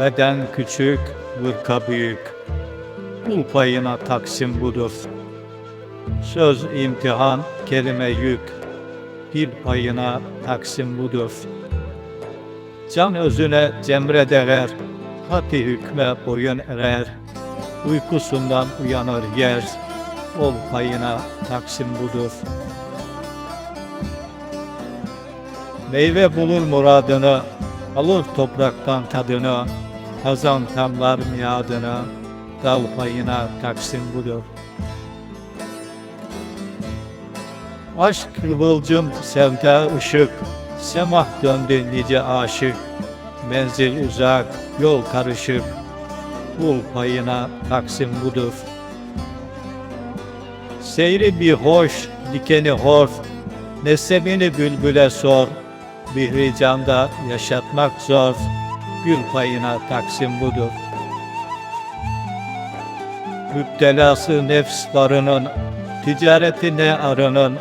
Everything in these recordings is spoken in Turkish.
Beden küçük, vırka büyük. Kul payına taksim budur. Söz imtihan, kelime yük. Dil payına taksim budur. Can özüne cemre derer, hati hükme boyun erer. Uykusundan uyanır yer, ol payına taksim budur. Meyve bulur muradını, alır topraktan tadını, kazan tamlar miadını, dal payına taksim budur. Aşk kıvılcım, sevda ışık, semah döndü nice aşık, menzil uzak, yol karışık, kul payına taksim budur. Seyri bir hoş, dikeni hor, nesebini bülbüle sor, Bihri canda yaşatmak zor, gül payına taksim budur. Müptelası nefs varının, ticareti ne arının,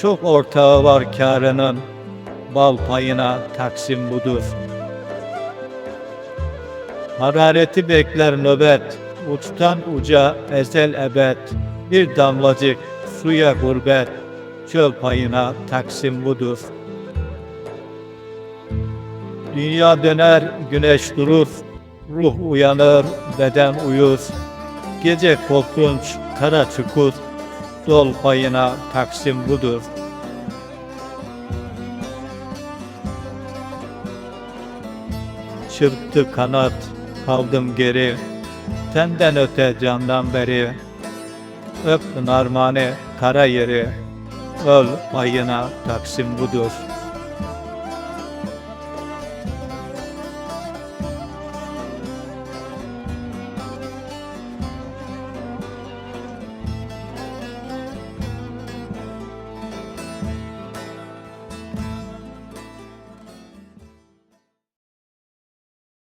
çok ortağı var kârının, bal payına taksim budur. Harareti bekler nöbet, uçtan uca ezel ebed, bir damlacık suya gurbet, çöl payına taksim budur. Dünya döner, güneş durur, ruh uyanır, beden uyur. Gece korkunç, kara çukur, dol payına taksim budur. Çırptı kanat, kaldım geri, tenden öte candan beri. Öp narmane kara yeri, öl payına taksim budur.